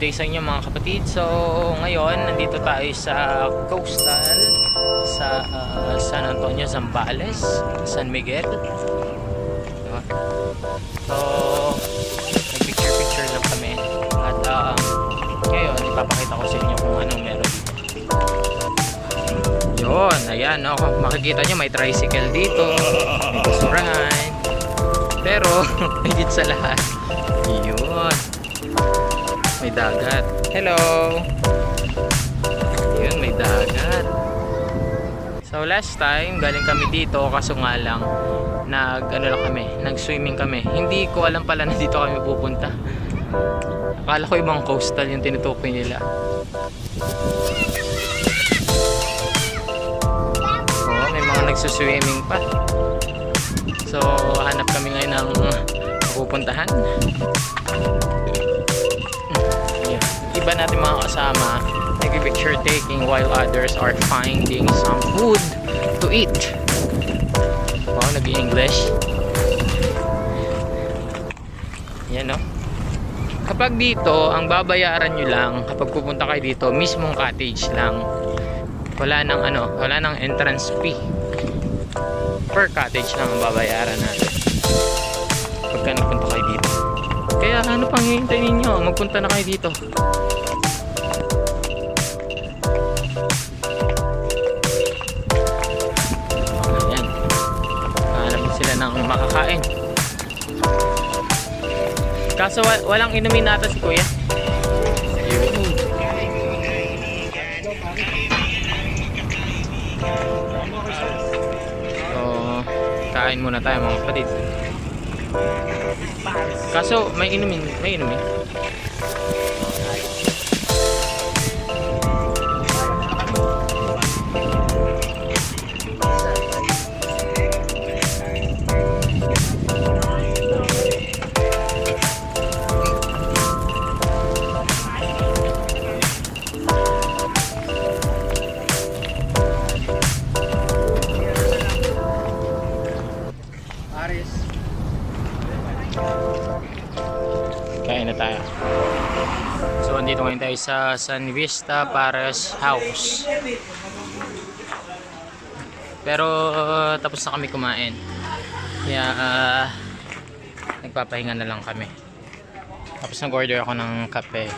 good day sa inyo mga kapatid. So, ngayon, nandito tayo sa coastal sa ah, San Antonio, Zambales, San Miguel. Diba? So, nag-picture-picture lang kami. At ah, ngayon, ipapakita ko sa inyo kung anong meron dito. Yun, ayan, no? makikita nyo may tricycle dito, may basurahan. Pero, higit sa lahat, yun, may dagat. Hello! Yun, may dagat. So last time, galing kami dito kaso nga lang nag ano lang kami, nag-swimming kami. Hindi ko alam pala na dito kami pupunta. Akala ko ibang coastal yung tinutukoy nila. Oo, may mga nagsuswimming pa. So, hanap kami ngayon ng pupuntahan. Natin mga kasama, nag-picture taking while others are finding some food to eat. Oh, nag-English. Yan no. Kapag dito, ang babayaran nyo lang kapag pupunta kayo dito, mismong cottage lang. Wala nang ano, wala nang entrance fee. Per cottage lang ang babayaran natin. Pagka nagpunta kayo dito. Kaya ano pang hihintay ninyo? Magpunta na kayo dito. Sila ng makakain. Kaso wa- walang inumin nata si kuya. Ayun. So, kain muna tayo mga kapatid. Kaso may inumin, may inumin. Tayo. So, andito ngayon tayo sa San Vista Pares House. Pero, tapos na kami kumain. Kaya, uh, nagpapahinga na lang kami. Tapos nag-order ako ng kape.